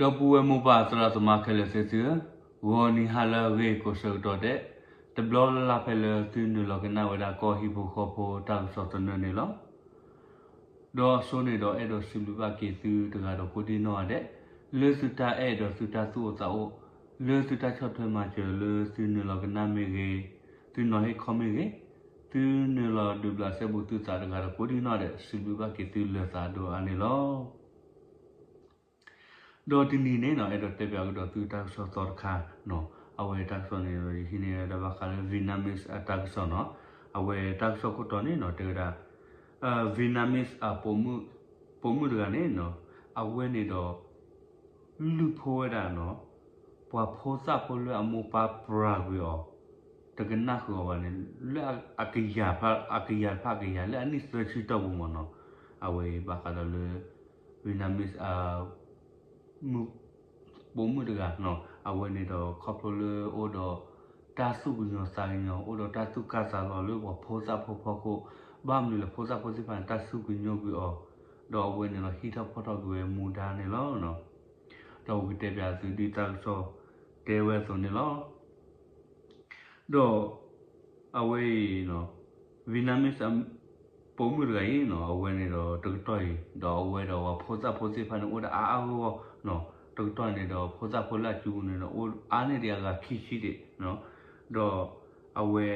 ဒေါ်ပူဝဲမပါသရသမခက်လက်စစ်စီဝေါ်နီဟာလာဝေကိုဆောတော့တဲ့တဘလလာဖဲလသူနလကနာဝဒါကောဟီဘူခေါ်ဖို့တောက်ဆောတနနေလောဒေါ်ဆိုနေတော့အဲ့တော့စီလူပါကေသူတကတော့ကိုတီနောတဲ့လေစတာအဲ့တော့စတာသူ့သောလေစတာချော့ထွဲမှာကျလေစီနလကနာမေကြီးသူနော်ဟေခမေကြီးသူနလဒူဘလာဆေဘူသူစားတကတော့ကိုတီနောတဲ့စီလူပါကေသူလေစားတော့အနေလော တော့ဒီနေ့နဲ့တော့အဲ့တော့တက်ပြောက်တော့သူတောက်ဆောတော်ခါနော်အဝဲတက်ဆောနေရဟိနေရတော့ခါလေဗီနမစ်အတက်ဆောနော်အဝဲတက်ဆောကိုတော့နေနော်တေတာအာဗီနမစ်အပုံမှုပုံမှုကနေနော်အဝဲနေတော့လူဖိုးရတာနော်ပွာဖိုးစားဖို့လွအမှုပါပရာဂီယောတကနာခေါ်ပါနဲ့လက်အကရဖအကရဖကရလက်အနိစချီတော့ဘူးမနော်အဝဲဘာခါတော့လေဗီနမစ်အာ မှုပုံမှုတကနော်အဝဲနေတော့ခေါပလိုအိုတော့တာစုပညောဆိုင်ညောအိုတော့တာစုကစားတော့လို့ဘောဖိုးစားဖို့ဖို့ကိုဘာမလို့ဖိုးစားဖိုးစီပန်တာစုပညောပြီးအော်တော့အဝဲနေတော့ဟီတော့ဖော်တော့ကွယ်မူဒါနေလောနော်တော့ဝီတက်ပြသူဒီတောက်ဆောတဲဝဲဆိုနေလောတော့အဝဲနော်ဗီနမစ်အပုံမှုရရင်နော်အဝဲနေတော့တူတော့တော့အဝဲတော့ဖိုးစားဖိုးစီပန်အိုဒါအာအော နော်တုတ်တော့နေတော့ဖိုးစားဖိုးလာကျူနေတော့အားနေတရားကခိရှိတယ်နော်တော့အဝဲ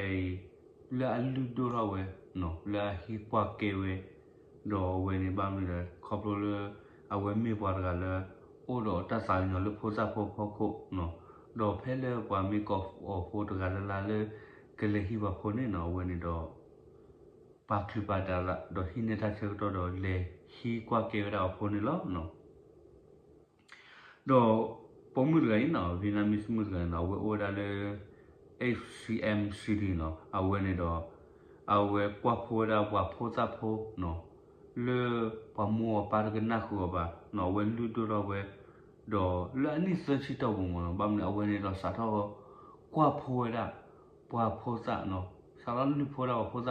လာလူတို့ရဝဲနော်လာဟီပွားကေဝဲတော့ဝဲနေပါမလို့ခေါပလိုအဝဲမေပွားကလည်းအိုတော့တဆိုင်နော်လို့ဖိုးစားဖိုးဖို့ခုနော်တော့ဖဲလေပွားမီကောအော်ဖိုးတကလည်းလာလေကလေးဟီပါဖိုးနေနော်ဝဲနေတော့ပါခလပါဒါလာတော့ဟိနေတာချက်တော့လေဟီကွာကေဝဲတော့ဖိုးနေလို့နော် တော့ပုံမှုတွေနော်ဗီနာမစ်မှုတွေနော်ဝဲ order လေ HCM CD နော်အဝဲနေတော့အဝဲကွာဖိုးတာကွာဖိုးတာဖိုးနော်လေပမောပါရကနာခုပါနော်ဝဲလူတို့တော့ဝဲတော့လာနိစချီတော့ဘုံနော်ဘာမလဲအဝဲနေတော့စားတော့ကွာဖိုးတာပွားဖိုးစားနော်စားလို့လူဖိုးတာဖိုး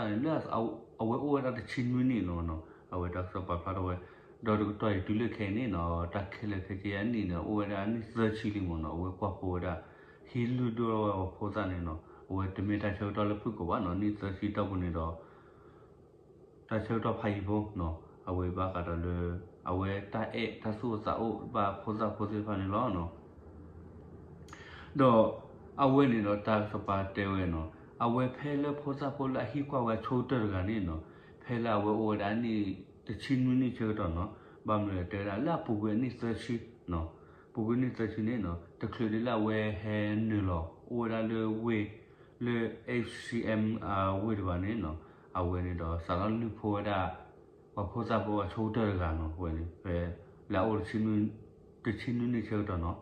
စားနေလက်အဝဲ order တချင်းမင်းနေနော်နော်အဝဲတော့စပါဖာတော့ဝဲတော့တော့တူလက်ခဲနေနော်တက်ခဲလက်ခဲရနေနော် order နိစချီလီမနော်ဝဲကွာဖိုးတာဟီလူတို့ဖိုးစားနေနော်ဝဲတမီတာချောတော့လဖုကောနော်နိစချီတော့ဘုံနေတော့တချောတော့ဖိုင်ဖို့နော်အဝဲဘာကတော့လေအဝဲတအဲ့တဆူစာအိုဘာဖိုးစားဖိုးစေဖာနေလောနော်တော့အဝဲနေတော့တာစပါတဲဝဲနော်အဝဲဖဲလဖိုးစားဖိုးလာဟီကွာဝဲချိုးတယ်ကနေနော်ဖဲလာဝဲအိုဒါနီတချင်းမနီ ချေတော့နော်ဘာမလဲတဲလာလာပူဝဲနိစချီနော်ပူဝဲနိစချီနေနော်တခလလာဝဲဟဲနေလောအိုဒါလေဝဲလေ HCM အဝဲဒီပါနေနော်အဝဲနေတော့ဆာလလူဖိုးဒါဘာဖိုးစားဖိုးချိုးတယ်ကနော်ဝဲနေဖဲလာအိုချင်းတချင်းနေချေတော့နော်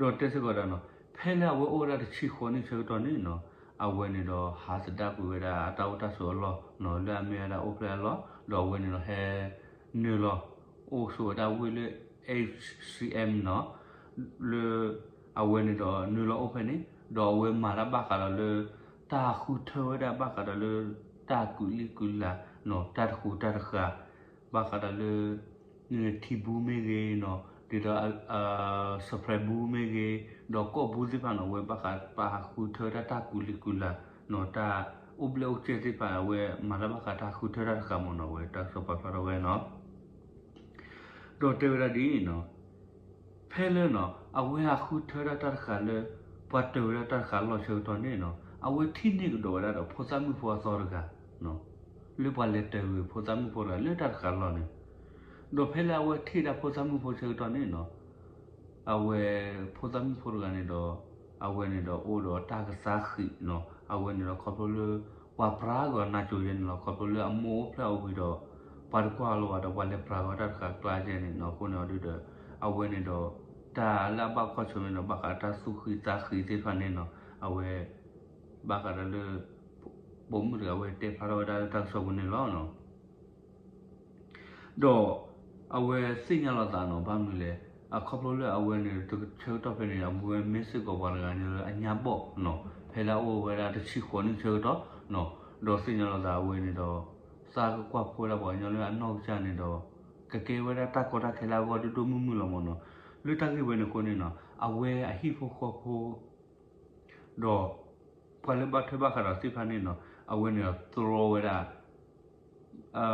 တော့တက်စကတော့နော်ဖဲလာဝဲအိုဒါတချီခေါ်နေချေတော့နေနော်အဝဲနေတော့ဟာစတာပူဝဲဒါအတောက်တဆိုလောနော်လာမေဒါအိုဖလာလော တော့ဝဲနေတော့ဟဲနေလောအိုဆိုတာဝဲလေ HCM နော်လေအဝဲနေတော့နေလောအိုဖဲနေတော့ဝဲမာရဘခါလေတာခုထောဒါဘခါလေတာကူလီကူလာနော်တာခုတာခါဘခါလေတီဘူမေရေနော်ဒီတော့အာစပရဘူမေရေတော့ကိုဘူးစီပါနော်ဝဲဘခါပါခုထောဒါတာကူလီကူလာနော်တာဥပလောချေတိပါဝဲမာရဘခါတာခုထောဒါခါမနော်ဝဲတာစပဖရဝဲနော်တော့တေရဒီနော်ဖဲလဲနော်အဝဲအခုထောဒါတာခါလေပတ် တေရတာခါလောချေတော်နေနော်အဝဲထိနေကတော့ရတော့ဖောစမှုဖောစောရကနော်လေပါလက်တေဖောစမှုဖောရလက်တာခါလောနေတော့ဖဲလာဝဲထိတာဖောစမှုဖောချေတော်နေနော်အဝဲဖောစမှုဖောရကနေတော့အဝဲနေတော့အိုတော့တာကစားခိနော် အဝဲနေတော့ခေါပလိုဝါပရာကနာချိုရင်နော်ခေါပလိုအမိုးဖလောက်ပြီးတော့ပါကွာလောတော့ဝါလေပရာကတာခါကလာကျနေနော်ကိုနော်ဒီတော့အဝဲနေတော့တာလာဘခေါ်ချုံနော်ဘကတာစုခိတာခိတေဖာနေနော်အဝဲဘကရလေဘုံမရဝဲတေဖာရဝဒါတာဆောဘနေလောနော်တော့အဝဲစိညာလာတာနော်ဘာမလဲအခေါပလိုလေအဝဲနေတချောတော့ဖနေအမွေမစ်စစ်ကောပါလာကနေအညာပေါ့နော် ဖဲလာအိုဝဲတာတချီခေါ်နေချေတော့နော်တော့စိညာလာတာအဝဲနေတော့စာကွာဖိုးလာပေါ့ညောလေအနောက်ချနေတော့ကကေဝဲတာတက်ကောတာခဲလာကောတူတူမှုမှုလောမနော်လူတကိဝဲနကိုနေနော်အဝဲအဟိဖို့ခေါ်ဖို့တော့ပလဘတ်ဘခါရစီဖာနေနော်အဝဲနေသရောဝဲတာအာ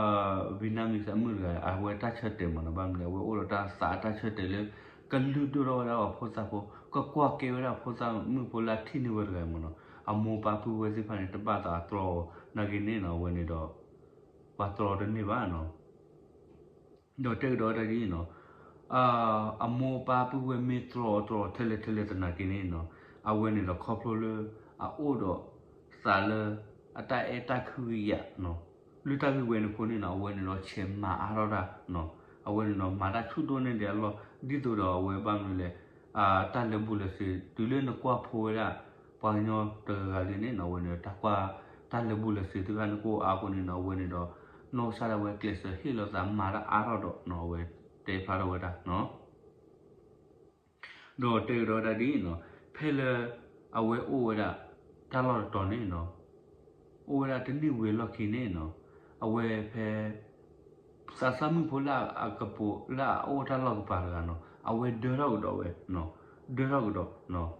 ဗီနမီစမှုကအဝဲတချက်တယ်မနော်ဗမ်းလေဝဲအိုရတာစာတချက်တယ်လေ ကလူဒရောရာဖို့စားဖို့ကကွာကေဝရာဖို့စားမှုပိုလာထိနေဝဲရမနော်အမောပါပူဝဲစီဖာနေတပတ်တာသရောနာဂိနေနော်ဝဲနေတော့ပါသရောတနေပါနော်တော့တဲ့တော့တကြီးနော်အာအမောပါပူဝဲမီသရောသရောထဲလေထဲလေတနာကိနေနော်အဝဲနေတော့ခေါပလိုလေအိုတော့စာလေအတိုင်အတခူရနော်လူတကူဝဲနေခုနေနော်ဝဲနေတော့ချင်မာအားတော့တာနော်အဝဲနေတော့မာတာချူတိုးနေတယ်လော ဒီတို့တော့ဝဲပန်းလေအာတန်လဘူးလေစီဒူလေနကွာဖိုးရပန်ညောတကလေးနေနော်ဝဲနေတကွာတန်လဘူးလေစီတကနကိုအာကိုနေနော်ဝဲနေတော့နော်ဆာရဝဲကလစ်ဟီလောသာမာတာအားတော့နော်ဝဲတေဖာရဝဲတာနော်တော့တေတော့တဒီနော်ဖဲလေအဝဲအိုဝဲတာတလောတော်နေနော်အိုဝဲတာတနိဝဲလော်ခိနေနော်အဝဲဖဲ စာစမှုဖိုလာအကပူလာအိုတလောကပါရနော်အဝဲဒရောတော့ဝဲနော်ဒရောတော့နော်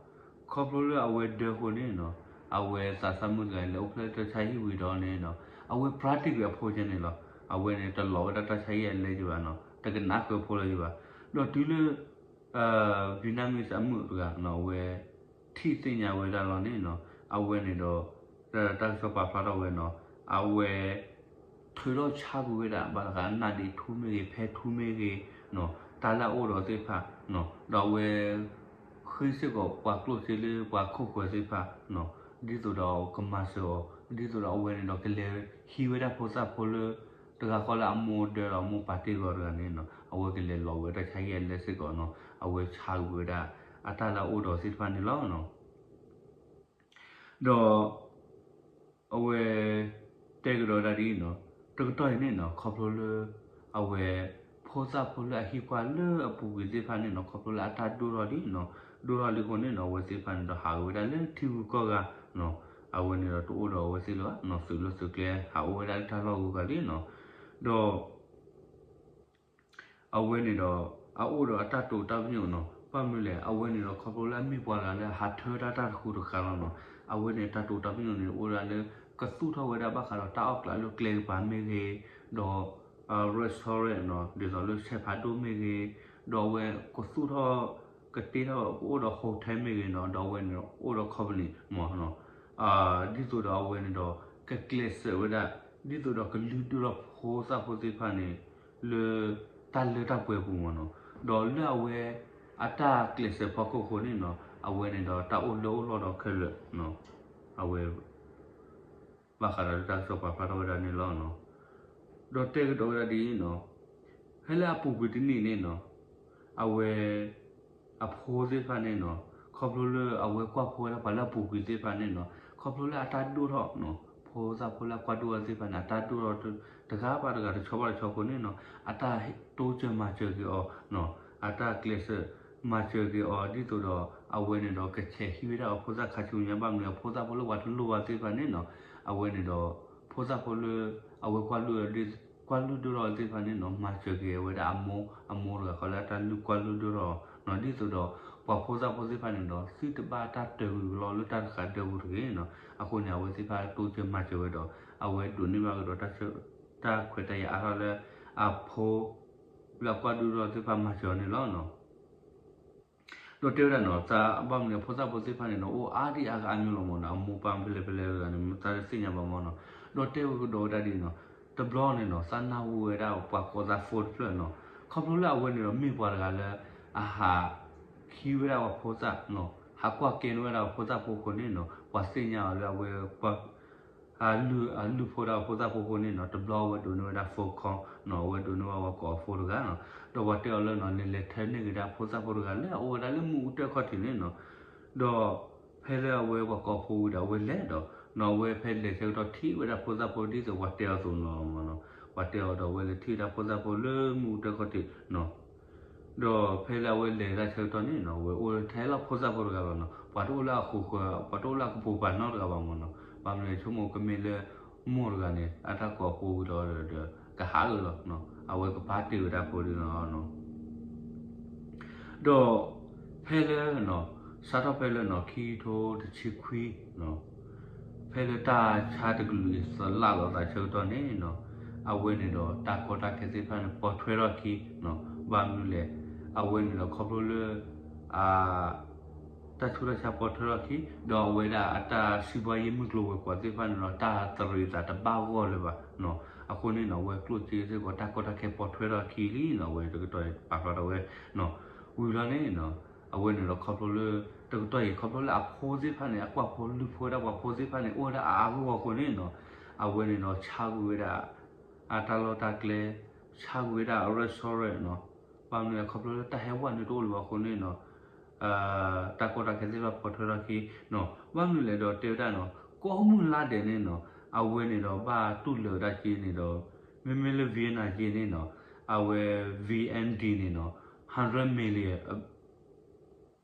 ခေါပလိုလအဝဲဒခိုနေနော်အဝဲစာစမှုကလည်းဥပလက်တချိုင်ဝီတော့နေနော်အဝဲ practical ဖိုးခြင်းနေလောအဝဲနေတလောတတချိုင်ရဲ့လဲကြပါနော်တကနာကိုဖိုးလဲကြပါတော့ဒီလေအာဗီနမစ်အမှုကနော်ဝဲထိစညာဝဲလာလောနေနော်အဝဲနေတော့တက်စပါဖာတော့ဝဲနော်အဝဲ ထွေတော့ချဘူးဝဲတာဘာကနာဒီထူးမေဖဲထူးမေကေနော်တာလာအိုတော့သိဖာနော်တော့ဝဲခွေးစစ်ကိုပွားကလို့စီလေးပွားခုတ်ခွေစိဖာနော်ဒီဆိုတော့ကမဆောဒီဆိုတော့ဝဲနေတော့ကလေးဟီဝဲတာပိုစာပိုလတကခေါ်လာမိုဒယ်အမပါတီကောရနေနော်အဝဲကလေးလောဝဲတချိုင်ရဲ့လက်စစ်ကောနော်အဝဲချာဝဲတာအတလာအိုတော့စိဖာနေလောနော်တော့အဝဲတဲကြတော့ဒါဒီနော် တကတော့နေနော်ခေါပလိုအဝဲဖောစာဖိုလာဟီကွာလအပူဝေစီဖာနေနော်ခေါပလိုလာတာဒူရော်ဒီနော်ဒူရော်လီကိုနေနော်ဝေစီဖာနေတော့ဟာဝေဒါလေတီဝကောကနော်အဝဲနေတော့တူတော့ဝေစီလောနော်ဆူလို့ဆူကလေဟာဝေဒါထားလို့ကလေးနော်တော့အဝဲနေတော့အိုးတော့အတတူတောက်မြုံနော်ပတ်မလဲအဝဲနေတော့ခေါပလိုလာမိပွာလာလေဟာထောတာတာခုတခါနော်အဝဲနေတတူတောက်မြုံနေအိုးရလေ ကစုထဝဲတာဘခါတော့တာအောက်လာလို့ကလေပါမေကြီးတော့ restaurant နော်ဒီလိုလို့ချက်ဖာတိုးမေကြီးတော့ဝဲကစုထကတိတော့အိုတော့ hotel မေကြီးနော်တော့ဝဲနော်အိုတော့ company မော်နော်အာဒီဆိုတော့ဝဲနေတော့ကကလစ်ဝဲတာဒီဆိုတော့ကလူတော့ဟိုးစားဖို့စီဖာနေလေတန်လေတော့ပွဲဘူးမနော်တော့လဝဲအတာကလစ်ပကောခိုနေနော်အဝဲနေတော့တာအိုလို့လို့တော့ခဲလို့နော်အဝဲ ဘာခါရတာဆိုပါဖာတော့ရနေလောနော်တော့တဲ့တော့ရဒီနော်ဟဲလာပူပတိနေနေနော်အဝဲအဖိုးစေဖာနေနော်ခေါပလို့အဝဲကွာဖိုးလာဘာလာပူပတိဖာနေနော်ခေါပလို့အတာဒူတော့နော်ဖိုးစားဖိုးလာကွာဒူအစေဖာနာတာဒူတော့တကားပါတကားချောပါချောကိုနေနော်အတာတိုးချမချေကောနော်အတာကလစ်မချေကောဒီတော့အဝဲနေတော့ကချေဟီဝရာဖိုးစားခါချူညံပါမလို့ဖိုးစားဖိုးလို့ဝါထလို့ဝါစေဖာနေနော်အ ဝဲနေတော့ဖိုးစားဖိုးလို့အဝဲကွာလို့ဒီကွာလို့တော့ဒီဖာနေနော်မချေကေဝဲတာအမောအမောကခလာတလူကွာလို့တော့နော်ဒီဆိုတော့ပွားဖိုးစားဖိုးစေဖာနေတော့စီတပါတတေလောလို့တတ်ခါတေဘူးရေနော်အခုညာဝဲစီဖာတူချမချေဝဲတော့အဝဲတူနေမှာတော့တတ်တာခွေတရအားလည်းအဖိုးလောက်ကွာလို့တော့စီဖာမချေနေလောနော် တော့တဲရနော်သာအပမနေဖောစာပိုစိဖာနေနော်အိုအာဒီအာကအမျိုးလုံးမနော်မူပန်ဖလေဖလေကနေမသားစိညာပါမနော်တော့တဲတော့တာဒီနော်တဘလောနေနော်စာနာဝေရာပွားကောသာဖို့ဖလနော်ခေါပလူလာဝဲနေနော်မိပွားတကလည်းအာဟာခီဝေရာဖောစာနော်ဟာကွာကင်ဝေရာဖောစာပိုကိုနေနော်ဝါစိညာလာဝေကွာအလူအလူဖောရာဖောစာပိုကိုနေနော်တဘလောဝဲဒိုနော်ဒါဖို့ခေါ နော်ဝဲဒုနဝကောဖိုရကနော်တော့ဝတဲလနော်လေလက်ထဲနေကြတာဖိုစာဖိုရကလေအိုဒါလေမူတက်ခတ်တင်နော်တော့ဖဲလဲဝဲဝကောဖိုဒါဝဲလက်တော့နော်ဝဲဖဲလက်ဆိုတော့ထီဝဲဒါဖိုစာဖိုတီဆိုဝတဲဆိုနော်နော်ဝတဲတော့ဝဲလက်ထီဒါဖိုစာဖိုလေမူတက်ခတ်တင်နော်တော့ဖဲလာဝဲလေလာချေတော့နေနော်ဝဲဦးထဲလာဖောစားဖို့ကပါနော်ပတိုလာခုကပတိုလာကပူပါနော်ကပါမနော်ပါမလေချုံမကမေလေမော်ကနေအထကောပူတော့တော့ ပိုဒီနော်နော်တော့ဖဲလဲနော်စားတော့ဖဲလဲနော်ခီထိုးတချီခွီနော်ဖဲလဲတာချာတကလူစလာတော့တာချိုးတော့နေနော်အဝဲနေတော့တာကောတာကစီဖန်ပေါ်ထွဲတော့ခီနော်ဘာမလို့လဲအဝဲနေတော့ခေါပလို့လဲအာတချူရချပေါ်ထွဲတော့ခီတော့ဝဲတာအတာစီဘွားရေးမှုကလို့ဝဲကွာစီဖန်နော်တာတရီတာတပါဝောလေပါနော် အခုနေနော်ဝဲကလို့ကျေးစေကောတာကောတာကေပေါ်ထွဲတော့ခီလီနော်ဝဲတော့တော့ပါတော့ဝဲနော်ဝီလာနေနော်အဝဲနေတော့ခေါပလို့လဲတော့တော့ခေါပလို့လဲအဖိုးစီဖန်နေအကွာဖိုးလူဖိုးတော့ဖိုးစီဖန်နေအိုဒါအာဘောကိုနေနော်အဝဲနေနော်ချာကူဝဲတာအတာလောတာကလေချာကူဝဲတာရက်စတိုရန့်နော်ဘာလို့လဲခေါပလို့လဲတဟဲဝါနေတော့လောကိုနေနော်အာတာကိုတာကစီပါပေါ်ထွဲတော့ခီနော်ဘာလို့လဲတော့တေတာနော်ကောမှုလာတယ်နေနော် အဝဲနေတော့ဘာတုလောတာကြီးနေတော့မမလဗီနာကြီးနေနော်အဝဲ VND နေနော်100 million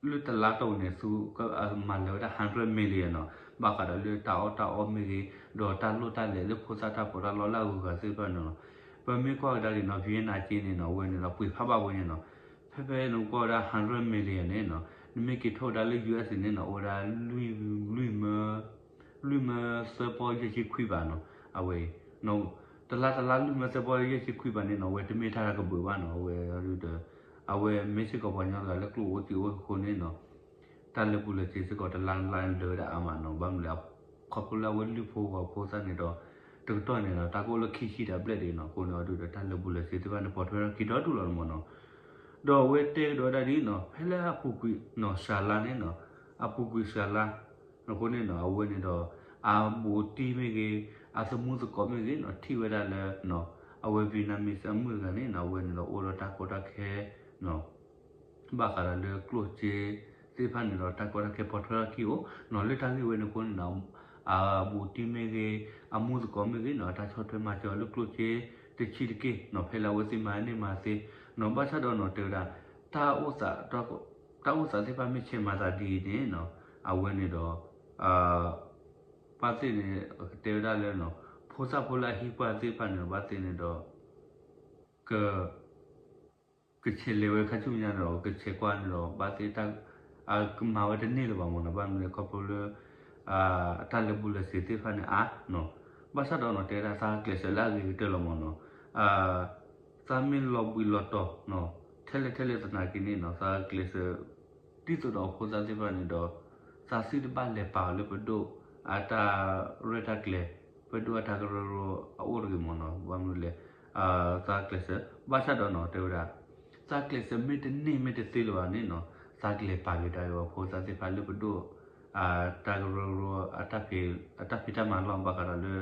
လူတလာတော့နေစုကမလောတာ100 million နော်ဘာကလည်းလူတာအော်တာအော်မီဒေါ်တာလူတာလေလူဖိုစာတာပေါ်လာလောလာဟုကစေပနော်ပမေကောဒါဒီနော်ဗီယက်နာချင်းနေနော်ဝင်နေတော့ပွေဖပါဝင်နေနော်ဖဲဖဲနော်ကောဒါ100 million နေနော်နမေကီထော်ဒါလေ US နေနော် order လူလူမလူမ စပေါ်ရချီခွိပါနော်အဝေးနော်တလာတလာလူမစပေါ်ရချီခွိပါနေနော်ဝဲတမေထားကဘူပါနော်ဝဲရူဒအဝဲမေဆီကိုပေါ်ညောကလည်းကလူဝတီဝခုနေနော်တလပူလေချေစကောတလန်လန်လောဒါအမနော်ဘာမလဲခေါပလာဝဲလူဖိုးကဖိုးစနေတော့တူတော့နေတော့တာကိုလခိရှိတာပလက်တွေနော်ကိုနော်တူတလပူလေချေစကောနေပေါ်ထွေးကီတော့တူလောမနော်တော့ဝဲတဲတော့ဒါဒီနော်ဖဲလာပူကွီနော်ရှာလာနေနော်အပူကွီရှာလာ နော်ကိုနေနော်အဝဲနေတော့အာဘူတီမေကြီးအစမှုစကောမေကြီးနော်ထိဝဲတာလဲနော်အဝဲဗီနာမီစမှုကနေနော်ဝဲနေတော့အိုရတာကိုတာခဲနော်ဘာခါရလေကလိုချေစေဖန်နော်တာကောရကေပေါ်ထရာကီကိုနော်လက်တာလေးဝဲနေကိုနော်အာဘူတီမေကေအမှုစကောမေကေနော်တာချောထွဲမှာကျော်လုကလိုချေတချီတကေနော်ဖဲလာဝစီမာနေမှာစေနော်ဘာချတော့နော်တေတာတာဥစာတော့တာဥစာစေဖန်မချေမှာသာဒီနေနော်အဝဲနေတော့ အာပါတိနေတေတာလဲနော်ဖိုးစာဖိုးလာဟိပါစေဖန်နော်ဘာတိနေတော့ကကချေလေဝခချုညာတော့ကချေကွာနော်ဘာတိတာအာကမာဝတနေလဘာမနဘာမလေကပလအာတလဘူလစီတီဖာနေအာနော်ဘာသာတော့နော်တေရာစာကလစလာကြီးတေလမနော်အာသာမင်လောဘီလောတော့နော်ထဲလေထဲလေတနာကိနေနော်စာကလစတီတော့ခိုးစားစီဖာနေတော့ စာစီတပါလေပါလေပဒိုအာတာရတာကလေပဒိုအတာကရရောအိုရဂီမနော်ဘာမလဲအာစာကလစဘာသာတော့နော်တေရာစာကလစမီတနေမီတစီလောနေနော်စာကလေးပါရတာရောဖိုစာစီပါလူပဒိုအာတာဂရရောအတဖေအတဖေတမလောဘကရလေ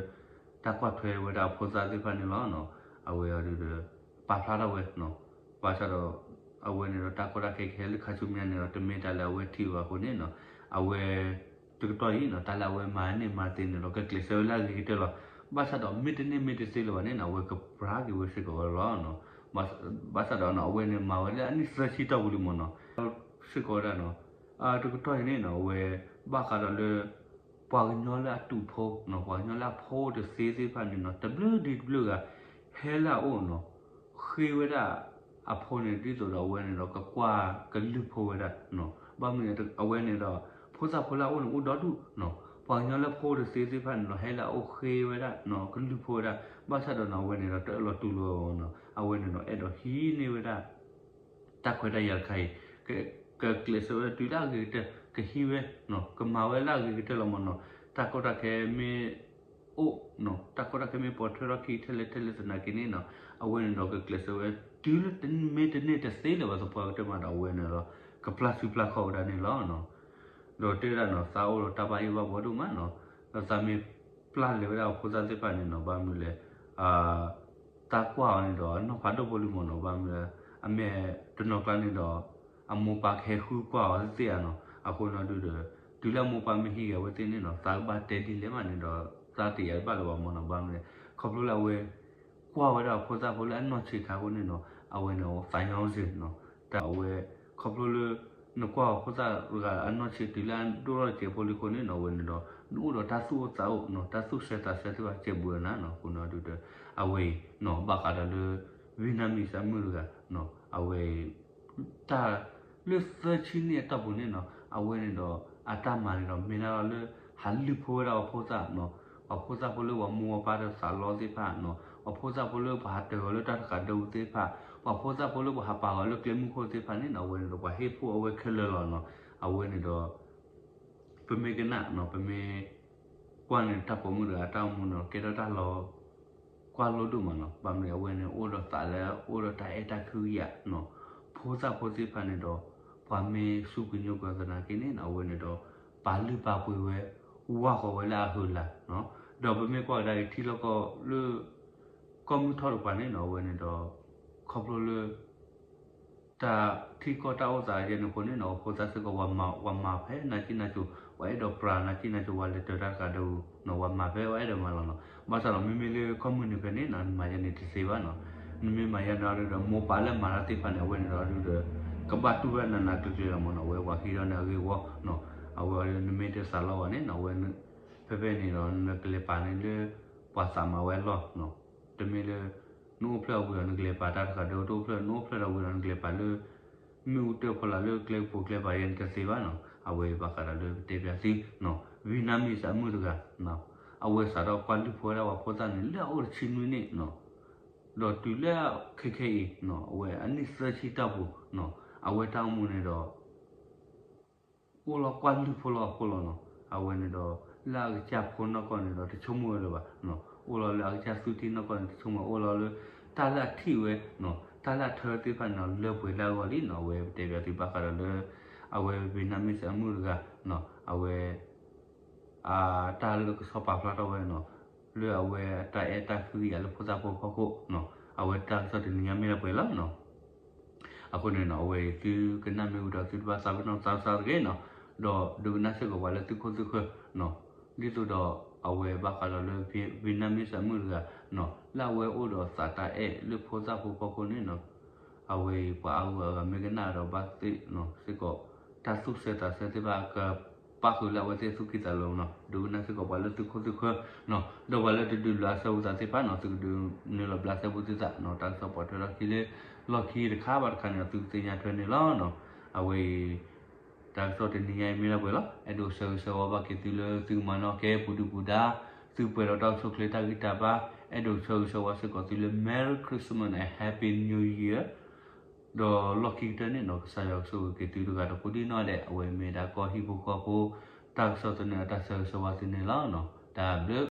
တကွတ်ထွဲဝဒဖိုစာစီပါနေလောနော်အဝေရဒီပါဖလာတော့ဝဲနော်ပါချတော့အဝေနေတော့တကွတ်ခေခဲလခချုမြန်နေတော့တမင်တလာဝဲထီဝါကိုနေနော် အဝေတူတော်ရင်နော်တလာဝဲမာနေမာတင်နော်ကကလစ်ဆဲလာကြီးတယ်လို့ဘာသာတော့မစ်နေမစ်စီလောနေနော်ဝဲကပရာဂီဝဲရှိကောရောနော်ဘာသာတော့နော်ဝဲနေမာဝဲအနိစရှိတော့ဘူးလို့မနော်ရှိကောရနော်အာတူတော့နေနော်ဝဲဘာခါတော့လေပွာညောလာတူဖိုးနော်ပွာညောလာဖိုးတစေးစေးဖာနေနော် WDW ကဟဲလာအိုနော်ခေဝဒအဖိုးနေဒီဆိုတော့ဝဲနေတော့ကကွာကလူဖိုးဝဒနော်ဘာမင်းအဝဲနေတော့ ဖိုးစားဖိုးလာအိုနော်တော့တူနော်ပွာညောလာဖိုးတစေးစေးဖာနေနော်ဟဲလာအိုခေဝဒနော်ကလူဖိုးဒဘာသာတော့နော်ဝဲနေတော့တော်တော်တူလို့နော်အဝဲနေတော့အဲ့တော့ဟီနေဝဒတက်ခွဲတရခိုင်ကကကလဆိုတူလာကြီးတဲ့ကဟီဝဲနော်ကမာဝဲလာကြီးတဲ့လမနော်တကောတခဲမေအိုနော်တကောတခဲမေပေါ်ထရခီထလေထလေစနာကိနေနော်အဝဲနော်ကကလဆိုတူလတမေတနေတစေးလဘာစပေါ်တဲ့မှာတော့ဝဲနော်ကပလတ်စုပလတ်ခေါ်တာနေလောနော် တော့တဲ့ရနော်စာအိုတော့တပါယဘဘောတို့မနော်သာမေပလတ်လေတော့ဖိုးစားစစ်ပါနေနော်ဘာမျိုးလဲအာတာကွာနေတော့နော်ဖတ်တော့ဘလို့မနော်ဘာမျိုးလဲအမေတနော်ကလည်းတော့အမေပါခဲခုကွာစေရနော်အခုနော်တူတယ်ဒူလာမေပါမဟိကဝတင်နေနော်သာပါတဲဒီလေမနေတော့သာတီရပါလောမနော်ဘာမလဲခေါပလိုလာဝဲကွာဝတော့ဖိုစားဖိုလာနော်ချေခါကိုနေနော်အဝဲနော်ဖိုင်အောင်စင်နော်တာဝဲခေါပလို လနကွာဖိုစားကအနော်ချေတီလန်ဒိုရချေပိုလီကိုနေနော်ဝဲနေတော့နူတော့တဆူစာအုပ်နော်တဆူဆက်တာဆက်သူကချေဘူးနာနော်ခုနော်တူတယ်အဝဲနော်ဘာကတလေဝိနမီစမှုကနော်အဝဲတာ lu search ni ta bu ni no awe ni do ata ma ni do mina lu hal lu pho da pho sa no အဖိုးစားဘလို့ဝမောပါတဲ့ဆာလောစီဖာနော်အဖိုးစားဘလို့ဘာတေလို့တတ်ကဒူသေးဖာ အဖိုးစားဘလို့ဘာပါလို့ကလမှုခိုသေးဖာနေနော်ဝဲတော့ဘာဟေဖို့အဝဲခလလောနော်အဝဲနေတော့ပမေကနာနော်ပမေကွာနေတပ်ပေါ်မှုရအတောင်းမှုနော်ကေတော့တလောကွာလို့တို့မနော်ဗမေအဝဲနေအိုတော့တာလဲအိုတော့တာအတခူရနော်ဖိုးစားဖိုးသေးဖာနေတော့ဗမေစုကညုကကနာကိနေနော်ဝဲနေတော့ပါလူပါပွေဝဲဝါခေါ်ဝဲလာဟူလာနော်တော့ဘမေကွာဒါတီလောကလူကွန်မူထော်ပါနေနော်ဝဲနေတော့ခေါပလိုလူတာတီကောတာဥစားရဲ့နကိုနေနော်ဖိုသာစကဝမဝမဖဲနာချိနာချူဝဲတော့ ပရာနာချိနာချူဝါလက်တရကဒူနော်ဝမဖဲဝဲတော့မလောနော်မဆလာမီမီလေကွန်မူနီကနေနော်မယနေတစေပါနော်နမီမယနာရတော့မောပါလဲမာရတိဖာနေဝဲနေတော့လူကပတ်တူဝဲနာနာတူကြရမနော်ဝဲဝါခီရနေဝဲဝနော်အဝဲနမီတဆာလောနဲ့နော်ဝဲဖေဖေနေတော့နကလေပါနေလေပွာစာမဝဲလောနော်တမီလေနိုဖလောက်ဝဲနကလေပါတာကဒိုတိုဖလနိုဖလောက်ဝဲနကလေပါ လေမြူတေဖလာလေကလေပိုကလေပါရင်တစေပါနော်အဝဲပါကရလေတေပြစီနော်ဝီနာမီစမှုတကနော်အဝဲစားတော့ကွာလူဖွားတော့ပေါ်တာနေလေအော်ချင်းနွေနေနော်တော့တူလေခေခေနော်အဝဲအနိစချီတော့ဘူးနော်အဝဲတောင်းမှုနေတော့ဟိုလောကွာလူဖွားလောဖွားလောနော်အဝဲနေတော့လာကြဖုန်းတော့ကောနေတော့တချုံမွေလို့ပါနော်ဟိုလောလာကြ စူတီနော်ကောတချုံမဟိုလောလေတာလာထီဝဲနော်တာလာထော်တိဖန်နော်လေပွေလာဝလီနော်ဝဲတေပြတိပါကရလေအဝဲဗီနမစ်အမှုကနော်အဝဲအာတာလကစောပါဖလာတော့ဝဲနော်လေအဝဲတာအတာခူရလေဖဇာပေါ်ဖခုနော်အဝဲတာစတဲ့ညမေပွေလာနော်အခုနေနော်ဝဲသူကနမေဥဒသူဘာသာဘနော်သာသာကေနော်တော့ဒုနဆက်ကဝါလေသူခုသူခနော်ဒီတို့တော့အဝဲဘကလလေဗီနမစ်အမှုကနော်လာဝဲအိုတော့ စာတာအဲလေဖောစာဖို့ပခုနေနော်အဝဲပါအဝဲမေကနာတော့ဘတ်တိနော်စကောတာဆုစတာစတဲ့ဘာကပါခုလာဝဲစုကိတလုံးနော်ဒုနစကောဘာလေသူခုသူခနော်တော့ဘာလေတူလာဆောတာစေပါနော်သူဒူနေလဘလာဆဘူတိတာနော်တာဆောပေါ်တော့ကိလေလော်ခီရခါဘာခါနော်သူ တင်ညာထွနေလောနော်အဝဲတာဆိုတဲ့နေရာမြေလာပွဲလားအဲ့လိုဆောဆောဘာကတိလသူမနောကဲပူဒူပူဒါသူပွဲတော့ဆုခလေတာဂီတာပါအဲ့လိုဆောဆောဝါစကောတိလ Merry Christmas and Happy New Year တော့ lucky တဲ့နေတော့ဆာရောက်ဆိုကတိလူကတော့ကိုဒီနော်တဲ့အဝဲမေတာကောဟီဘူကောပိုတာဆောတဲ့နေတာဆောဆောဝါစနေလားနော်ဒါဘ